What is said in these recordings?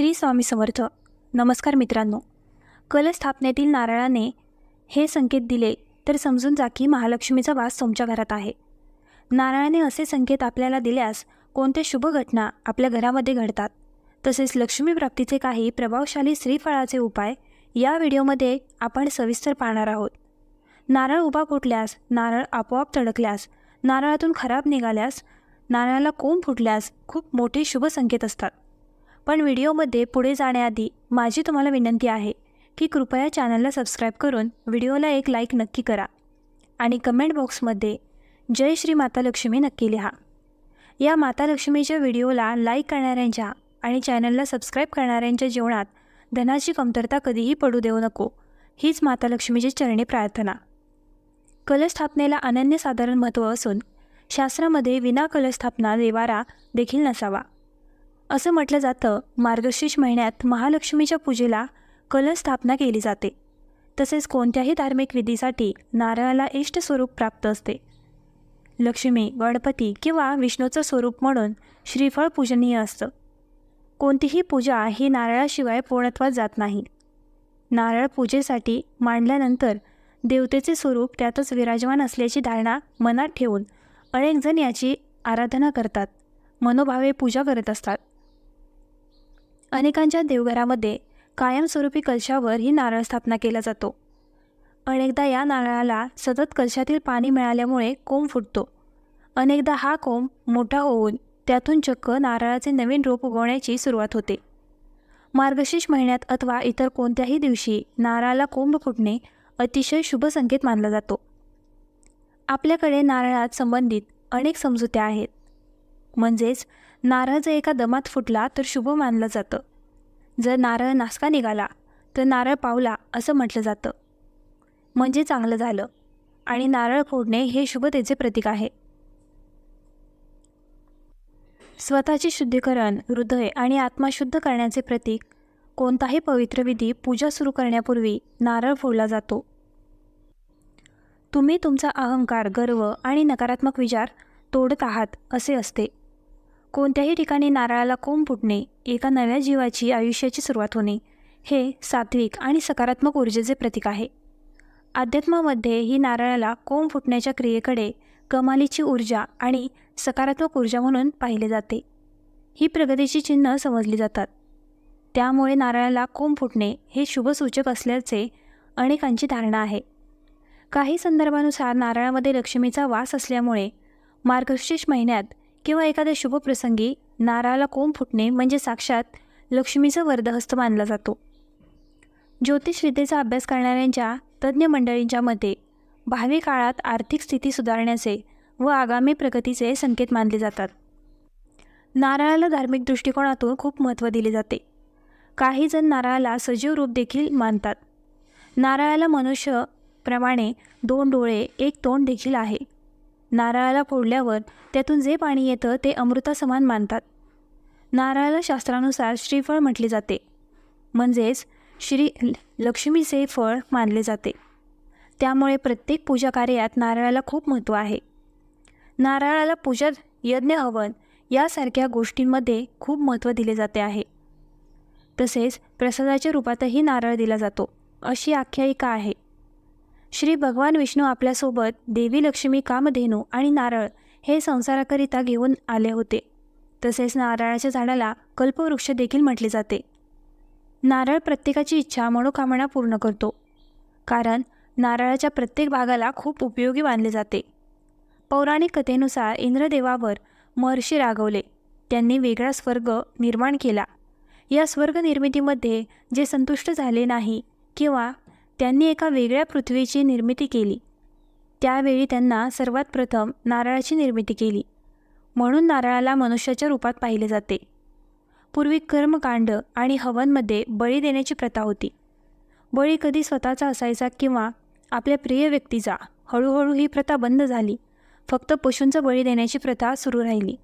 श्री स्वामी समर्थ. नमस्कार मित्रांनो. कलस्थापनेतील नारळाने हे संकेत दिले तर समजून जा की महालक्ष्मीचा वास तुमच्या घरात आहे. नारळाने असे संकेत आपल्याला दिल्यास कोणत्या शुभ घटना आपल्या घरामध्ये घडतात? तसेच लक्ष्मीप्राप्तीचे काही प्रभावशाली श्रीफळाचे उपाय या व्हिडिओमध्ये आपण सविस्तर पाहणार आहोत. नारळ उभा फुटल्यास नारळ आपोआप तडकल्यास नारळातून खराब निघाल्यास नारळाला कोंब फुटल्यास खूप मोठे शुभ संकेत असतात. पण व्हिडिओमध्ये पुढे जाण्याआधी माझी तुम्हाला विनंती आहे की कृपया चॅनलला सबस्क्राईब करून व्हिडिओला एक लाईक नक्की करा आणि कमेंट बॉक्समध्ये जय श्री माता लक्ष्मी नक्की लिहा. या माता लक्ष्मीच्या व्हिडिओला लाईक करणाऱ्यांच्या आणि चॅनलला सबस्क्राईब करणाऱ्यांच्या जीवनात धनाची कमतरता कधीही पडू देऊ नको हीच माता लक्ष्मीची चरणी प्रार्थना. कलस्थापनेला अनन्यसाधारण महत्त्व असून शास्त्रामध्ये विना कलस्थापना देवारा देखील नसावा. असं म्हटलं जातं मार्गशीर्ष महिन्यात महालक्ष्मीच्या पूजेला कलस्थापना केली जाते. तसेच कोणत्याही धार्मिक विधीसाठी नारळाला इष्ट स्वरूप प्राप्त असते. लक्ष्मी गणपती किंवा विष्णूचं स्वरूप म्हणून श्रीफळ पूजनीय असतं. कोणतीही पूजा ही नारळाशिवाय पूर्णत्वात जात नाही. नारळ पूजेसाठी मांडल्यानंतर देवतेचे स्वरूप त्यातच विराजमान असल्याची धारणा मनात ठेवून अनेकजण याची आराधना करतात मनोभावे पूजा करत असतात. अनेकांच्या देवघरामध्ये कायमस्वरूपी कलशावर ही नारळ स्थापना केला जातो. अनेकदा या नारळाला सतत कलशातील पाणी मिळाल्यामुळे कोंब फुटतो. अनेकदा हा कोंब मोठा होऊन त्यातून चक्क नारळाचे नवीन रोप उगवण्याची सुरुवात होते. मार्गशीर्ष महिन्यात अथवा इतर कोणत्याही दिवशी नारळाला कोंब फुटणे अतिशय शुभ संकेत मानला जातो. आपल्याकडे नारळात संबंधित अनेक समजुत्या आहेत. म्हणजेच नारळ जर एका दमात फुटला तर शुभ मानलं जातं. जर नारळ नासका निघाला तर नारळ पावला असं म्हटलं जातं. म्हणजे चांगलं झालं. आणि नारळ फोडणे हे शुभतेचे प्रतीक आहे. स्वतःचे शुद्धीकरण हृदय आणि आत्मा शुद्ध करण्याचे प्रतीक कोणताही पवित्र विधी पूजा सुरू करण्यापूर्वी नारळ फोडला जातो. तुम्ही तुमचा अहंकार गर्व आणि नकारात्मक विचार तोडत आहात असे असते. कोणत्याही ठिकाणी नारळाला कोंब फुटणे एका नव्या जीवाची आयुष्याची सुरुवात होणे हे सात्विक आणि सकारात्मक ऊर्जेचे प्रतीक आहे. अध्यात्मामध्ये ही नारळाला कोंब फुटण्याच्या क्रियेकडे कमालीची ऊर्जा आणि सकारात्मक ऊर्जा म्हणून पाहिले जाते. ही प्रगतीची चिन्ह समजली जातात. त्यामुळे नारळाला कोंब फुटणे हे शुभसूचक असल्याचे अनेकांची धारणा आहे. काही संदर्भानुसार नारळामध्ये लक्ष्मीचा वास असल्यामुळे मार्गशीर्ष महिन्यात किंवा एखाद्या शुभप्रसंगी नारळाला कोंब फुटणे म्हणजे साक्षात लक्ष्मीचं वर्धहस्त मानला जातो. ज्योतिषविद्येचा अभ्यास करणाऱ्यांच्या तज्ज्ञ मंडळींच्या मते भावी काळात आर्थिक स्थिती सुधारण्याचे व आगामी प्रगतीचे संकेत मानले जातात. नारळाला धार्मिक दृष्टिकोनातून खूप महत्त्व दिले जाते. काही जण नारळाला सजीव रूप देखील मानतात. नारळाला मनुष्यप्रमाणे दोन डोळे एक तोंड देखील आहे. नारळाला फोडल्यावर त्यातून जे पाणी येतं ते अमृतासमान मानतात. नारळाला शास्त्रानुसार श्रीफळ म्हटले जाते. म्हणजेच श्री लक्ष्मीचे फळ मानले जाते. त्यामुळे प्रत्येक पूजा कार्यात नारळाला खूप महत्त्व आहे. नारळाला पूजा यज्ञ हवन यासारख्या गोष्टींमध्ये खूप महत्त्व दिले जाते आहे. तसेच प्रसादाच्या रूपातही नारळ दिला जातो. अशी आख्यायिका आहे. श्री भगवान विष्णू आपल्यासोबत देवी लक्ष्मी कामधेनू आणि नारळ हे संसाराकरिता घेऊन आले होते. तसेच नारळाच्या झाडाला कल्पवृक्ष देखील म्हटले जाते. नारळ प्रत्येकाची इच्छा मनोकामना पूर्ण करतो. कारण नारळाच्या प्रत्येक भागाला खूप उपयोगी मानले जाते. पौराणिक कथेनुसार इंद्रदेवावर महर्षी रागवले. त्यांनी वेगळा स्वर्ग निर्माण केला. या स्वर्ग निर्मितीमध्ये जे संतुष्ट झाले नाही किंवा त्यांनी एका वेगळ्या पृथ्वीची निर्मिती केली. त्यावेळी त्यांना सर्वात प्रथम नारळाची निर्मिती केली. म्हणून नारळाला मनुष्याच्या रूपात पाहिले जाते. पूर्वी कर्मकांड आणि हवनमध्ये बळी देण्याची प्रथा होती. बळी कधी स्वतःचा असायचा किंवा आपल्या प्रिय व्यक्तीचा हळूहळू ही प्रथा बंद झाली. फक्त पशूंचा बळी देण्याची प्रथा सुरू राहिली.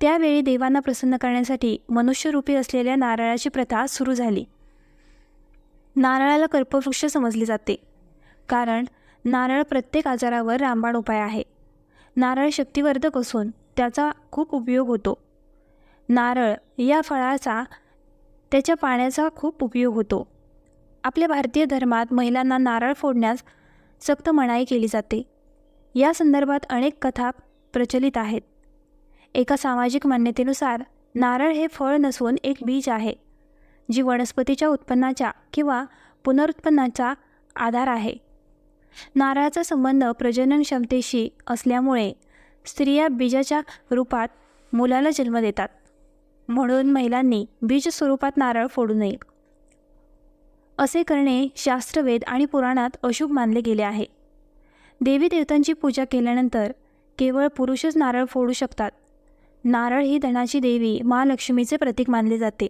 त्यावेळी देवांना प्रसन्न करण्यासाठी मनुष्यरूपी असलेल्या नारळाची प्रथा सुरू झाली. नारळाला कर्पवृक्ष समजले जाते. कारण नारळ प्रत्येक आजारावर रामबाण उपाय आहे. नारळ शक्तिवर्धक असून त्याचा खूप उपयोग होतो. नारळ या फळाचा त्याच्या पाण्याचा खूप उपयोग होतो. आपल्या भारतीय धर्मात महिलांना नारळ फोडण्यास सक्त मनाई केली जाते. या संदर्भात अनेक कथा प्रचलित आहेत. एका सामाजिक मान्यतेनुसार नारळ हे फळ नसून एक बीज आहे. जी वनस्पतीच्या उत्पन्नाच्या किंवा पुनरुत्पन्नाचा आधार आहे. नारळाचा संबंध प्रजनन क्षमतेशी असल्यामुळे स्त्रिया बीजाच्या रूपात मुलाला जन्म देतात. म्हणून महिलांनी बीज स्वरूपात नारळ फोडू नये. असे करणे शास्त्रवेद आणि पुराणात अशुभ मानले गेले आहे. देवी देवतांची पूजा केल्यानंतर केवळ पुरुषच नारळ फोडू शकतात. नारळ ही धनाची देवी महालक्ष्मीचे प्रतीक मानले जाते.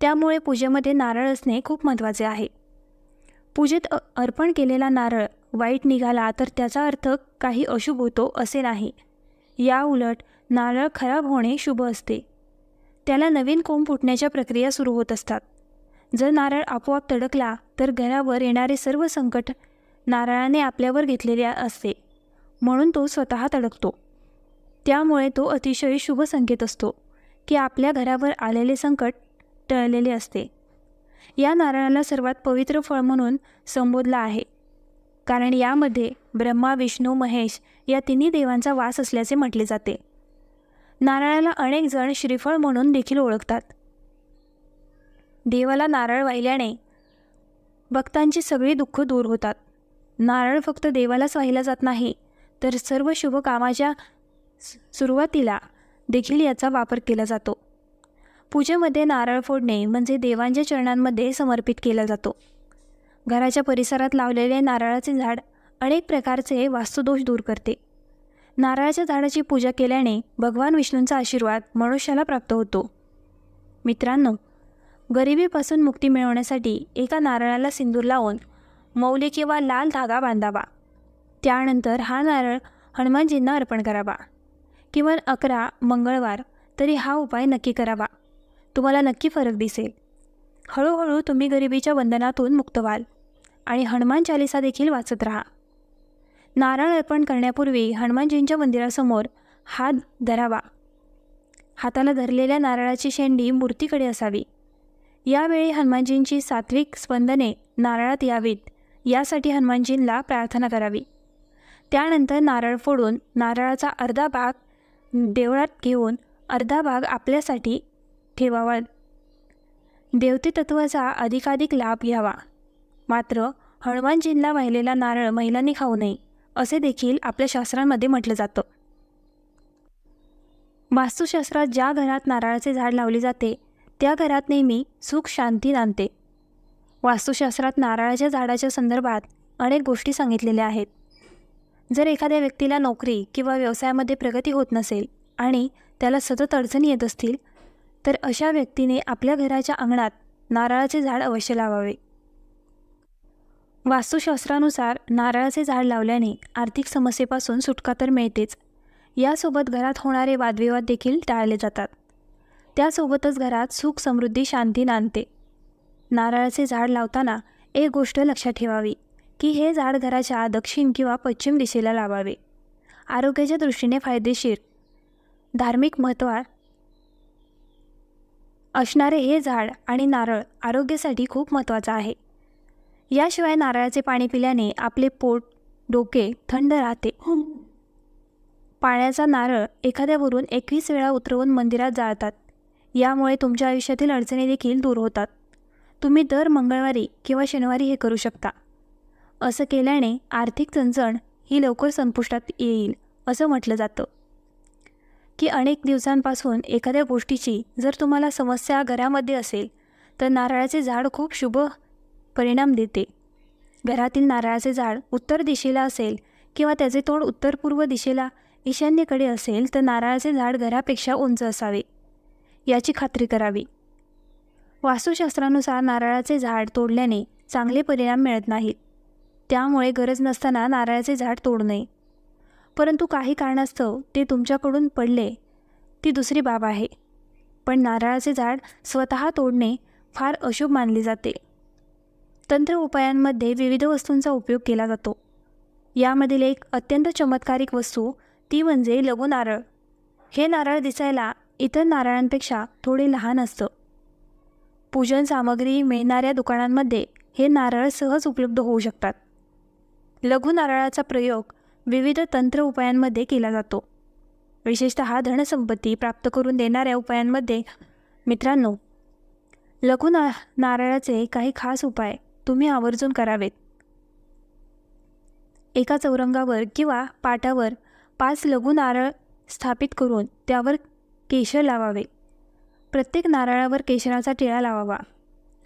त्यामुळे पूजेमध्ये नारळ असणे खूप महत्त्वाचे आहे. पूजेत अर्पण केलेला नारळ वाईट निघाला तर त्याचा अर्थ काही अशुभ होतो असे नाही. या उलट नारळ खराब होणे शुभ असते. त्याला नवीन कोंब फुटण्याच्या प्रक्रिया सुरू होत असतात. जर नारळ आपोआप तडकला तर घरावर येणारे सर्व संकट नारळाने आपल्यावर घेतलेले असते. म्हणून तो स्वतः तडकतो. त्यामुळे तो अतिशय शुभ संकेत असतो की आपल्या घरावर आलेले संकट टळलेले असते. या नारळाला सर्वात पवित्र फळ म्हणून संबोधला आहे. कारण यामध्ये ब्रह्मा विष्णू महेश या तिन्ही देवांचा वास असल्याचे म्हटले जाते. नारळाला अनेक जण श्रीफळ म्हणून देखील ओळखतात. देवाला नारळ वाहिल्याने भक्तांची सगळी दुःख दूर होतात. नारळ फक्त देवालाच वाहिला जात नाही तर सर्व शुभ कामाच्या सुरुवातीला देखील याचा वापर केला जातो. पूजेमध्ये नारळ फोडणे म्हणजे देवांच्या चरणांमध्ये समर्पित केला जातो. घराच्या परिसरात लावलेले नारळाचे झाड अनेक प्रकारचे वास्तुदोष दूर करते. नारळाच्या झाडाची पूजा केल्याने भगवान विष्णूंचा आशीर्वाद मनुष्याला प्राप्त होतो. मित्रांनो गरिबीपासून मुक्ती मिळवण्यासाठी एका नारळाला सिंदूर लावून मौली किंवा लाल धागा बांधावा. त्यानंतर हा नारळ हनुमानजींना अर्पण करावा. किमान अकरा मंगळवार तरी हा उपाय नक्की करावा. तुम्हाला नक्की फरक दिसेल. हळूहळू तुम्ही गरिबीच्या बंधनातून मुक्त व्हाल आणि हनुमान चालिसा देखील वाचत राहा. नारळ अर्पण करण्यापूर्वी हनुमानजींच्या मंदिरासमोर हात धरावा. हाताला धरलेल्या नारळाची शेंडी मूर्तीकडे असावी. यावेळी हनुमानजींची सात्विक स्पंदने नारळात यावीत यासाठी हनुमानजींना प्रार्थना करावी. त्यानंतर नारळ फोडून नारळाचा अर्धा भाग देवळात घेऊन अर्धा भाग आपल्यासाठी ठेवावा. देवते तत्वाचा अधिकाधिक लाभ घ्यावा. मात्र हनुमानजींना वाहिलेला नारळ महिलांनी खाऊ नये असे देखील आपल्या शास्त्रांमध्ये म्हटलं जातं. वास्तुशास्त्रात ज्या घरात नारळाचे झाड लावले जाते त्या घरात नेहमी सुख शांती नांदते. वास्तुशास्त्रात नारळाच्या झाडाच्या संदर्भात अनेक गोष्टी सांगितलेल्या आहेत. जर एखाद्या व्यक्तीला नोकरी किंवा व्यवसायामध्ये प्रगती होत नसेल आणि त्याला सतत अडचणी येत असतील तर अशा व्यक्तीने आपल्या घराच्या अंगणात नारळाचे झाड अवश्य लावावे. वास्तुशास्त्रानुसार नारळाचे झाड लावल्याने आर्थिक समस्येपासून सुटका तर मिळतेच. यासोबत घरात होणारे वादविवाद देखील टाळले जातात. त्यासोबतच घरात सुख समृद्धी शांती नांदते. नारळाचे झाड लावताना एक गोष्ट लक्षात ठेवावी की हे झाड घराच्या दक्षिण किंवा पश्चिम दिशेला लावावे. आरोग्याच्या दृष्टीने फायदेशीर. धार्मिक महत्त्वात असणारे हे झाड आणि नारळ आरोग्यासाठी खूप महत्त्वाचं आहे. याशिवाय नारळाचे पाणी पिल्याने आपले पोट डोके थंड राहते. पाण्याचा नारळ एखाद्यावरून एकवीस वेळा उतरवून मंदिरात जाळतात. यामुळे तुमच्या आयुष्यातील अडचणी देखील दूर होतात. तुम्ही दर मंगळवारी किंवा शनिवारी हे करू शकता. असं केल्याने आर्थिक चणचण ही लवकर संपुष्टात येईल असं म्हटलं जातं. की अनेक दिवसांपासून एखाद्या गोष्टीची जर तुम्हाला समस्या घरामध्ये असेल तर नारळाचे झाड खूप शुभ परिणाम देते. घरातील नारळाचे झाड उत्तर दिशेला असेल किंवा त्याचे तोंड उत्तर पूर्व दिशेला ईशान्येकडे असेल तर नारळाचे झाड घरापेक्षा उंच असावे. याची खात्री करावी. वास्तुशास्त्रानुसार नारळाचे झाड तोडल्याने चांगले परिणाम मिळत नाहीत. त्यामुळे गरज नसताना नारळाचे झाड तोडू नये. परंतु काही कारणास्तव ते तुमच्याकडून पडले. ती दुसरी बाब आहे. पण नारळाचे झाड स्वतः तोडणे फार अशुभ मानले जाते. तंत्र उपायांमध्ये विविध वस्तूंचा उपयोग केला जातो. यामधील एक अत्यंत चमत्कारिक वस्तू ती म्हणजे लघु नारळ. हे नारळ दिसायला इतर नारळांपेक्षा थोडे लहान असतं. पूजन सामग्री मिळणाऱ्या दुकानांमध्ये हे नारळ सहज उपलब्ध होऊ शकतात. लघु नारळाचा प्रयोग विविध तंत्र उपायांमध्ये केला जातो. विशेषतः धनसंपत्ती प्राप्त करून देणाऱ्या उपायांमध्ये मित्रांनो लघु ना नारळाचे काही खास उपाय तुम्ही आवर्जून करावेत. एका चौरंगावर किंवा पाटावर पाच लघु नारळ स्थापित करून त्यावर केशर लावावे. प्रत्येक नारळावर केशराचा टिळा लावावा.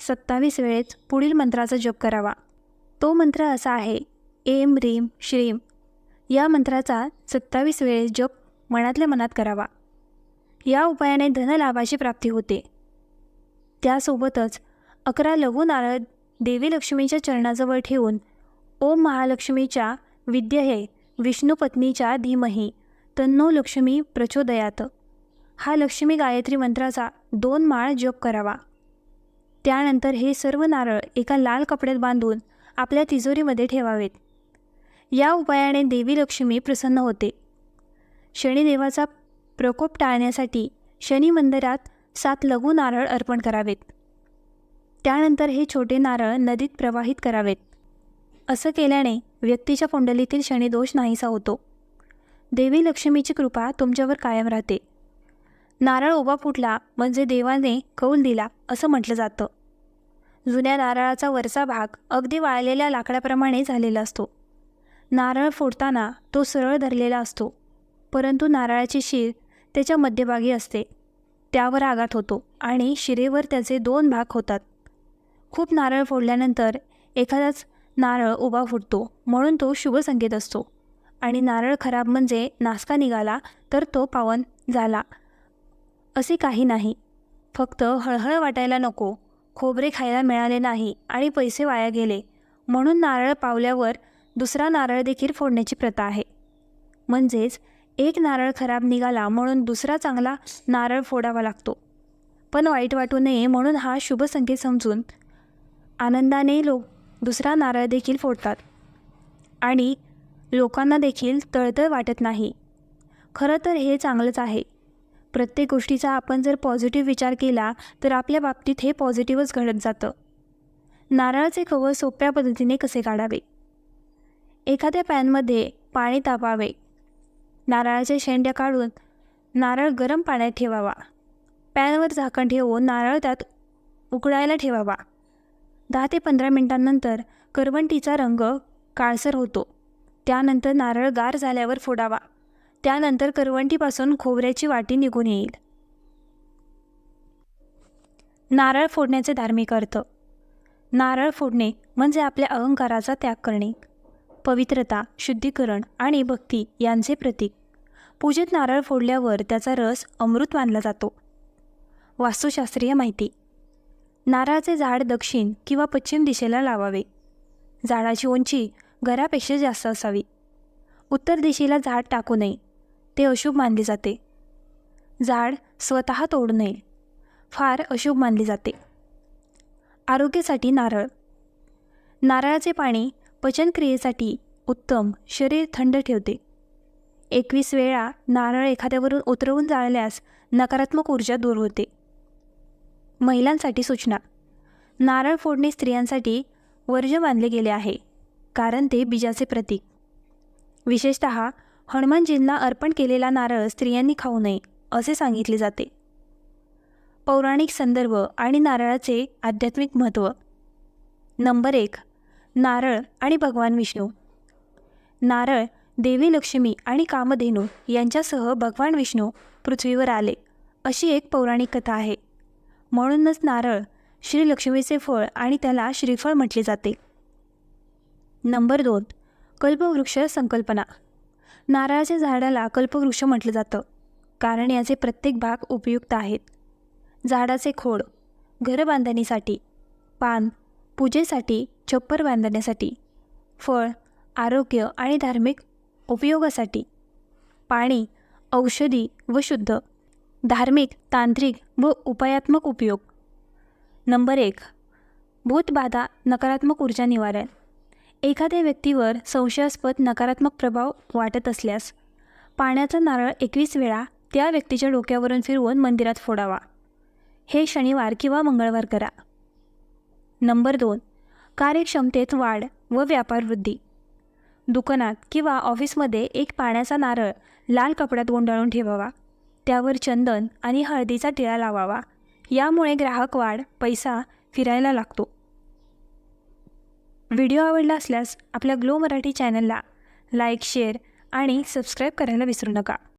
सत्तावीस वेळेस पुढील मंत्राचा जप करावा. तो मंत्र असा आहे एम रीम श्रीम या मंत्राचा सत्तावीस वेळेस जप मनातल्या मनात करावा. या उपायाने धनलाभाची प्राप्ती होते. त्यासोबतच अकरा लघु नारळ देवी लक्ष्मीच्या चरणाजवळ ठेवून ओम महालक्ष्मीच्या विद्यहे विष्णुपत्नीच्या धीमही तन्नो लक्ष्मी प्रचोदयात. हा लक्ष्मी गायत्री मंत्राचा दोन माळ जप करावा. त्यानंतर हे सर्व नारळ एका लाल कपड्यात बांधून आपल्या तिजोरीमध्ये ठेवावेत. या उपायाने देवी लक्ष्मी प्रसन्न होते. शनिदेवाचा प्रकोप टाळण्यासाठी शनी मंदिरात सात लघु नारळ अर्पण करावेत. त्यानंतर हे छोटे नारळ नदीत प्रवाहित करावेत. असं केल्याने व्यक्तीच्या कुंडलीतील शनिदोष नाहीसा होतो. देवी लक्ष्मीची कृपा तुमच्यावर कायम राहते. नारळ उभा फुटला म्हणजे देवाने कौल दिला असं म्हटलं जातं. जुन्या नारळाचा वरचा भाग अगदी वाळलेल्या लाकडाप्रमाणे झालेला असतो. नारळ फोडताना तो सरळ धरलेला असतो परंतु नारळाची शीर त्याच्या मध्यभागी असते. त्यावर आघात होतो आणि शिरेवर त्याचे दोन भाग होतात. खूप नारळ फोडल्यानंतर एखादाच नारळ उभा फुटतो म्हणून तो शुभ संकेत असतो. आणि नारळ खराब म्हणजे नासका निघाला तर तो पावन झाला असे काही नाही. फक्त हळहळ वाटायला नको खोबरे खायला मिळाले नाही आणि पैसे वाया गेले म्हणून नारळ पावल्यावर दुसरा नारळ देखील फोडण्याची प्रथा आहे. म्हणजेच एक नारळ खराब निघाला म्हणून दुसरा चांगला नारळ फोडावा लागतो. पण वाईट वाटू नये म्हणून हा शुभ संकेत समजून आनंदाने लोक दुसरा नारळ देखील फोडतात. आणि लोकांना देखील तळतळ वाटत नाही. खरं तर हे चांगलंच आहे. प्रत्येक गोष्टीचा आपण जर पॉझिटिव्ह विचार केला तर आपल्या बाबतीत हे पॉझिटिव्हच घडत जातं. नारळाचे कवच सोप्या पद्धतीने कसे काढावे? एखाद्या पॅनमध्ये पाणी तापावे. नारळाच्या शेंड्या काढून नारळ गरम पाण्यात ठेवावा. पॅनवर झाकण ठेवून नारळ त्यात उकळायला ठेवावा. दहा ते पंधरा मिनिटांनंतर करवंटीचा रंग काळसर होतो. त्यानंतर नारळ गार झाल्यावर फोडावा. त्यानंतर करवंटीपासून खोबऱ्याची वाटी निघून येईल. नारळ फोडण्याचे धार्मिक अर्थ. नारळ फोडणे म्हणजे आपल्या अहंकाराचा त्याग करणे. पवित्रता शुद्धीकरण आणि भक्ती यांचे प्रतीक. पूजेत नारळ फोडल्यावर त्याचा रस अमृत मानला जातो. वास्तुशास्त्रीय माहिती. नारळाचे झाड दक्षिण किंवा पश्चिम दिशेला लावावे. झाडाची उंची घरापेक्षा जास्त असावी. उत्तर दिशेला झाड टाकू नये. ते अशुभ मानले जाते. झाड स्वतः तोडू नये. फार अशुभ मानले जाते. आरोग्यासाठी नारळ. नारळाचे पाणी पचनक्रियेसाठी उत्तम शरीर थंड ठेवते. एकवीस वेळा नारळ एखाद्यावरून उतरवून जाळल्यास नकारात्मक ऊर्जा दूर होते. महिलांसाठी सूचना. नारळ फोडणे स्त्रियांसाठी वर्ज्य मानले गेले आहे कारण ते बीजाचे प्रतीक. विशेषत हनुमानजींना अर्पण केलेला नारळ स्त्रियांनी खाऊ नये असे सांगितले जाते. पौराणिक संदर्भ आणि नारळाचे आध्यात्मिक महत्त्व. नंबर एक. नारळ आणि भगवान विष्णू. नारळ देवी लक्ष्मी आणि कामधेनू यांच्यासह भगवान विष्णू पृथ्वीवर आले अशी एक पौराणिक कथा आहे. म्हणूनच नारळ श्री लक्ष्मीचे फळ आणि त्याला श्रीफळ म्हटले जाते. नंबर दोन कल्पवृक्ष संकल्पना. नारळाच्या झाडाला कल्पवृक्ष म्हटलं जातं कारण याचे प्रत्येक भाग उपयुक्त आहेत. झाडाचे खोड घर बांधणीसाठी पान पूजेसाठी छप्पर बांधण्यासाठी फळ आरोग्य आणि धार्मिक उपयोगासाठी पाणी औषधी व शुद्ध धार्मिक तांत्रिक व उपायात्मक उपयोग. नंबर एक भूतबाधा नकारात्मक ऊर्जा निवारण. एखाद्या व्यक्तीवर संशयास्पद नकारात्मक प्रभाव वाटत असल्यास पाण्याचा नारळ एकवीस वेळा त्या व्यक्तीच्या डोक्यावरून फिरवून मंदिरात फोडावा. हे शनिवार किंवा मंगळवार करा. नंबर दोन कार्यक्षमतेत वाढ व व्यापार वृद्धी. दुकानात किंवा ऑफिसमध्ये एक पाण्याचा नारळ लाल कपड्यात गुंडाळून ठेवावा. त्यावर चंदन आणि हळदीचा टिळा लावावा. यामुळे ग्राहक वाढ पैसा फिरायला लागतो. व्हिडिओ आवडला असल्यास आपल्या ग्लो मराठी चॅनलला लाईक शेअर आणि सबस्क्राईब करायला विसरू नका.